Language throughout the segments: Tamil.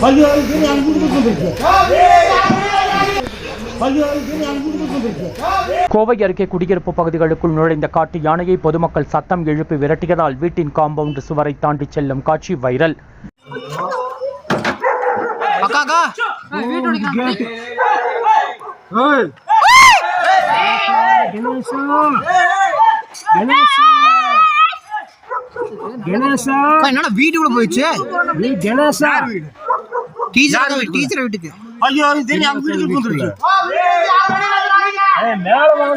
நான் கொடுத்து கோவை அருகே குடியிருப்பு பகுதிகளுக்குள் நுழைந்த காட்டு யானையை பொதுமக்கள் சத்தம் எழுப்பி விரட்டியதால் வீட்டின் காம்பவுண்ட் சுவரை தாண்டி செல்லும் காட்சி வைரல். என்னடா வீட்டுக்குள்ள போயிடுச்சு? டீச்சர் டீச்சர் வீட்டுக்கு? ஐயோ இது நான் கொடுத்து கொண்டிருக்கேன்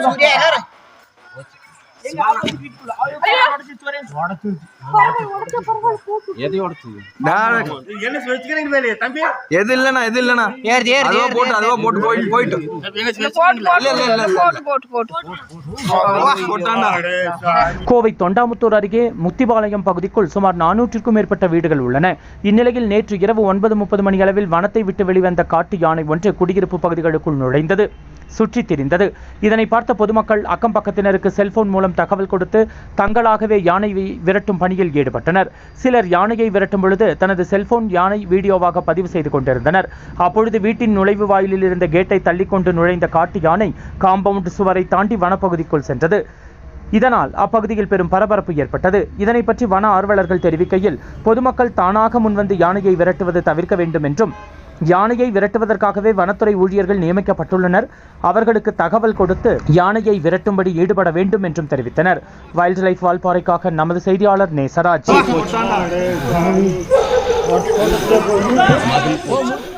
சூர்யா, எல்லாரும். எது எது அதுவா போட்டு அதுவா. போட்டு போயிட்டு. கோவை தொண்டாமுத்தூர் அருகே முத்திபாளையம் பகுதிக்குள் சுமார் நானூற்றுக்கும் மேற்பட்ட வீடுகள் உள்ளன. இந்நிலையில் நேற்று இரவு ஒன்பது முப்பது மணி அளவில் வனத்தை விட்டு வெளிவந்த காட்டு யானை ஒன்று குடியிருப்பு பகுதிகளுக்குள் நுழைந்தது. சுற்றித் திரிந்தது. இதனை பார்த்த பொதுமக்கள் அக்கம் பக்கத்தினருக்கு செல்போன் மூலம் தகவல் கொடுத்து தங்களாகவே யானை விரட்டும் பணியில் ஈடுபட்டனர். சிலர் யானையை விரட்டும் பொழுது தனது செல்போன் யானை வீடியோவாக பதிவு செய்து கொண்டிருந்தனர். அப்பொழுது வீட்டின் நுழைவு வாயிலில் இருந்த கேட்டை தள்ளிக்கொண்டு நுழைந்த காட்டு யானை காம்பவுண்ட் சுவரை தாண்டி வனப்பகுதிக்குள் சென்றது. இதனால் அப்பகுதியில் பெரும் பரபரப்பு ஏற்பட்டது. இதனை பற்றி வன ஆர்வலர்கள் தெரிவிக்கையில் பொதுமக்கள் தானாக முன்வந்து யானையை விரட்டுவது தவிர்க்க வேண்டும் என்றும் யானையை விரட்டுவதற்காகவே வனத்துறை ஊழியர்கள் நியமிக்கப்பட்டுள்ளனர். அவர்களுக்கு தகவல் கொடுத்து யானையை விரட்டும்படி ஈடுபட வேண்டும் என்றும் தெரிவித்தனர். வைல்ட் லைஃப் வால்பாறைக்காக நமது செய்தியாளர் நேசராஜ். போட்டாண்டா